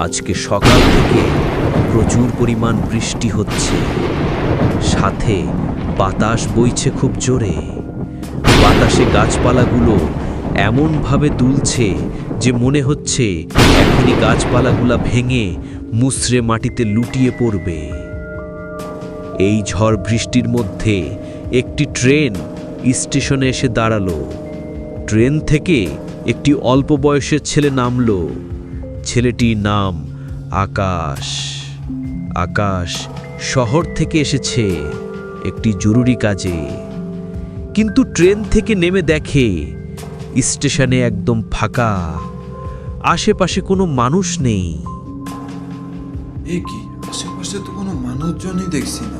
আজকে সকাল থেকে প্রচুর পরিমাণ বৃষ্টি হচ্ছে। সাথে বাতাস বইছে খুব জোরে। বাতাসে গাছপালাগুলো এমনভাবে দুলছে যে মনে হচ্ছে এখনই গাছপালাগুলা ভেঙে মুসড়ে মাটিতে লুটিয়ে পড়বে। এই ঝড় বৃষ্টির মধ্যে একটি ট্রেন স্টেশনে এসে দাঁড়াল। ট্রেন থেকে একটি অল্প বয়সের ছেলে নামলো। ছেলেটির নাম আকাশ। আকাশ শহর থেকে এসেছে একটি জরুরি কাজে। কিন্তু ট্রেন থেকে নেমে দেখে স্টেশনে একদম ফাঁকা। আশেপাশে কোনো মানুষ নেই। কি? আশেপাশে তো কোনো মানুষজনই দেখছি না।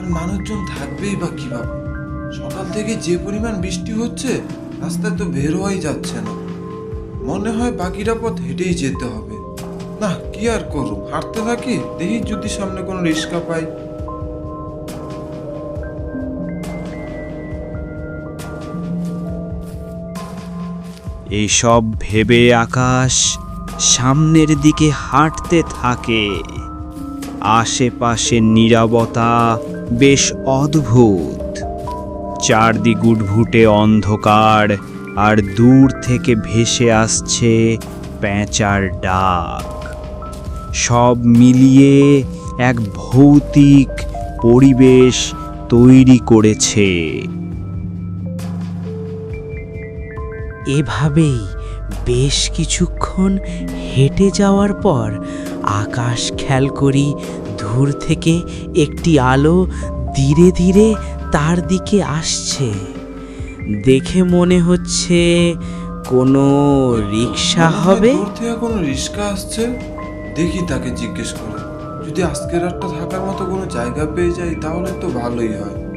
আর মানুষজন থাকবেই বা কীভাবে? সকাল থেকে যে পরিমাণ বৃষ্টি হচ্ছে, রাস্তায় তো বের হওয়াই যাচ্ছে না। মনে হয় বাকিটা পথ হেঁটেই যেতে হবে। না, কি আর করব হাঁটতে থাকি, দেখি যদি সামনে কোনো রিক্সা পাই। এইসব ভেবে আকাশ সামনের দিকে হাঁটতে থাকে। আশেপাশে নীরবতা বেশ অদ্ভুত। চারদিক উঠভুটে অন্ধকার আর দূর থেকে ভেসে আসছে প্যাঁচার ডাক। সব মিলিয়ে এক ভৌতিক পরিবেশ তৈরি করেছে। এভাবেই বেশ কিছুক্ষণ হেঁটে যাওয়ার পর আকাশ খেয়াল করি দূর থেকে একটি আলো ধীরে ধীরে তার দিকে আসছে। দেখে মনে হচ্ছে কোনো রিক্সা হবে? দূর থেকে কোনো রিক্সা আসছে? দেখি তাকে জিজ্ঞেস করে। যদি আজকের রাতটা থাকার মতো কোনো জায়গা পেয়ে যাই তাহলে তো ভালোই হয়।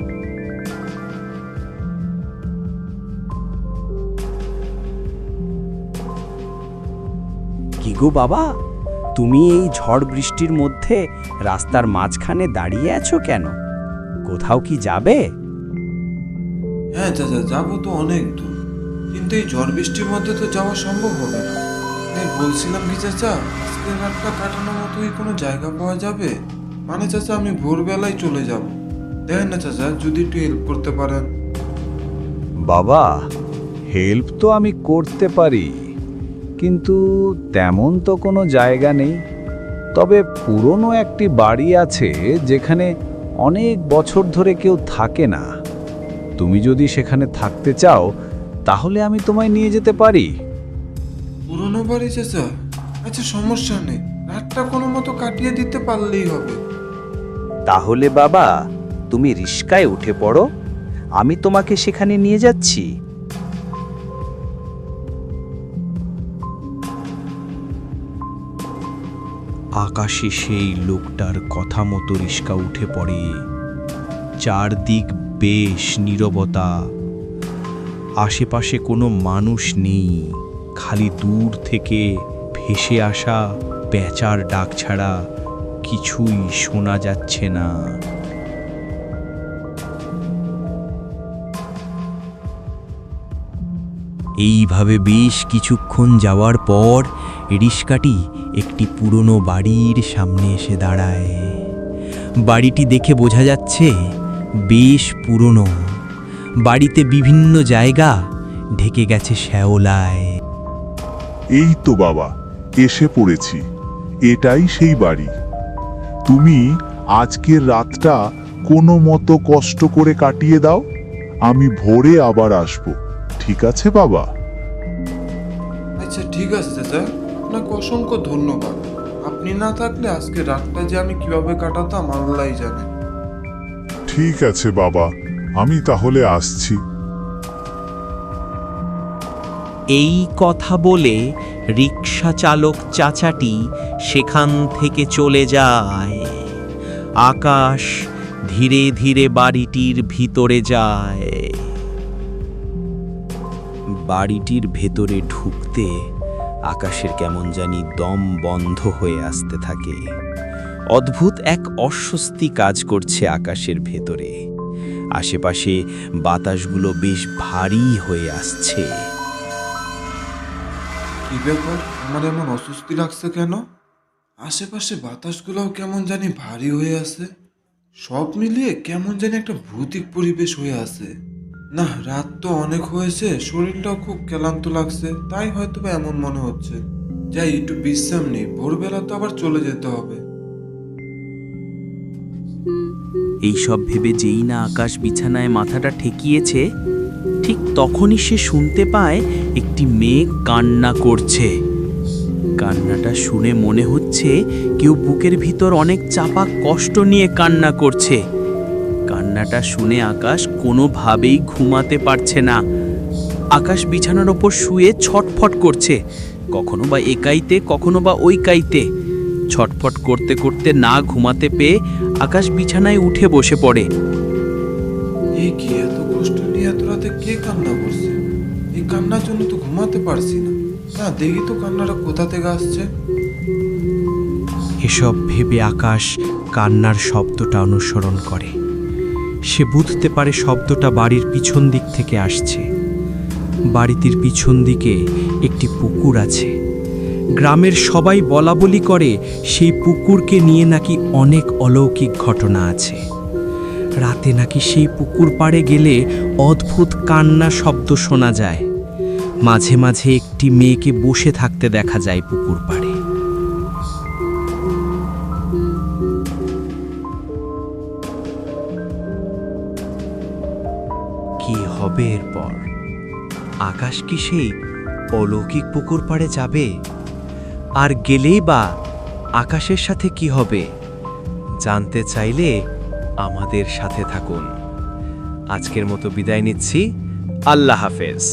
কি গো বাবা? তুমি এই ঝড় বৃষ্টির মধ্যে রাস্তার মাঝখানে দাঁড়িয়ে আছো কেন? কোথাও কি যাবে? হ্যাঁ চাচা যাব তো অনেক দূর। কিন্তু এই ঝড় বৃষ্টির মধ্যে তো যাওয়া সম্ভব হবে না। তাই বলছিলাম কি চাচা, আজকের রাতটা কাটানোর মতোই কোনো জায়গা পাওয়া যাবে? মানে চাচা, আমি ভোরবেলায় চলে যাব। দেখেন না চাচা, যদি একটু হেল্প করতে পারেন। বাবা হেল্প তো আমি করতে পারি। কিন্তু তেমন তো কোনো জায়গা নেই। তবে পুরনো একটি বাড়ি আছে যেখানে অনেক বছর ধরে কেউ থাকে না। তুমি যদি সেখানে থাকতে চাও তাহলে আমি তোমায় নিয়ে যেতে পারি। পুরনো বাড়ি চাচা আচ্ছা সমস্যা নেই। রাতটা কোনো মতো কাটিয়ে দিতে পারলেই হবে। তাহলে বাবা তুমি রিস্কায় উঠে পড়ো। আমি তোমাকে সেখানে নিয়ে যাচ্ছি। আকাশে সেই লোকটার কথা মতো রিস্কা উঠে পড়ে। চারদিক বেশ নীরবতা। আশেপাশে কোনো মানুষ নেই। খালি দূর থেকে ভেসে আসা পেঁচার ডাক ছাড়া কিছুই শোনা যাচ্ছে না। এইভাবে বেশ কিছুক্ষণ যাওয়ার পর রিস্কাটি একটি পুরনো বাড়ির সামনে এসে দাঁড়ায়। বাড়িটি দেখে বোঝা যাচ্ছে বেশ পুরনো। বাড়িতে বিভিন্ন জায়গা ঢেকে গেছে শ্যাওলায়। এই তো বাবা এসে পড়েছি। এটাই সেই বাড়ি। তুমি আজকের রাতটা কোনো মতো কষ্ট করে কাটিয়ে দাও আমি ভোরে আবার আসব। ঠিক আছে বাবা? আচ্ছা ঠিক আছে চাচা। আপনাকে অসংখ্য ধন্যবাদ। আপনি না থাকলে আজকে রাতটা যে আমি কীভাবে কাটাতাম আল্লাহ জানে। ঠিক আছে, বাবা। আমি তাহলে আসছি। এই কথা বলে রিক্সা চালক চাচাটি সেখান থেকে চলে যায়। আকাশ ধীরে ধীরে বাড়িটির ভিতরে যায়। বাড়িটির ভেতরে ঢুকতে আকাশের কেমন জানি দম বন্ধ হয়ে আসতে থাকে। অদ্ভুত এক অস্বস্তি কাজ করছে আকাশের ভেতরে। আশেপাশে বাতাসগুলো বেশ ভারী হয়ে আসছে। কি ব্যাপার? আমার এমন অস্বস্তি লাগছে কেন? আশেপাশে বাতাসগুলোও কেমন জানি ভারী হয়ে আছে। সব মিলিয়ে কেমন জানি একটা ভৌতিক পরিবেশ হয়ে আছে। না, রাত তো অনেক হয়েছে, শরীরটাও খুব ক্লান্ত লাগছে, তাই হয়তো এমন মনে হচ্ছে। যাই, একটু বিশ্রাম নেই, ভোরবেলা তো আবার চলে যেতে হবে। এই সব ভেবে যেই না আকাশ বিছানায় মাথাটা ঠেকিয়েছে, ঠিক তখনই সে শুনতে পায় একটি মেয়ে কান্না করছে। কান্নাটা শুনে মনে হচ্ছে কেউ বুকের ভিতর অনেক চাপা কষ্ট নিয়ে কান্না করছে। কান্নাটা শুনে আকাশ কোনোভাবেই ঘুমাতে পারছে না। আকাশ বিছানার ওপর শুয়ে ছটফট করছে, কখনো বা একাইতে, কখনো বা ওই কাইতে ছটফট করতে করতে না ঘুমাতে পেয়ে আকাশ বিছানায় উঠে বসে পড়ে। এই কি এত কষ্ট নিয়ে এত রাতে কে কান্না করছে? এই কান্নার জন্য তো ঘুমাতে পারছি না। না দেখি তো কান্নাটা কোথা থেকে আসছে। এসব ভেবে আকাশ কান্নার শব্দটা অনুসরণ করে। সে বুঝতে পারে শব্দটা বাড়ির পিছন দিক থেকে আসছে। বাড়িটির পিছন দিকে একটি পুকুর আছে। গ্রামের সবাই বলা বলি করে সেই পুকুরকে নিয়ে নাকি অনেক অলৌকিক ঘটনা আছে। রাতে নাকি সেই পুকুর পাড়ে গেলে অদ্ভুত কান্না শব্দ শোনা যায়। মাঝে মাঝে একটি মেয়েকে বসে থাকতে দেখা যায় পুকুর পাড়ে। কি হবে এরপর? আকাশ কি সেই অলৌকিক পুকুর পাড়ে যাবে? আর গেলেই বা আকাশের সাথে কি হবে, জানতে চাইলে আমাদের সাথে থাকুন। আজকের মতো বিদায় নিচ্ছি। আল্লাহ হাফেজ।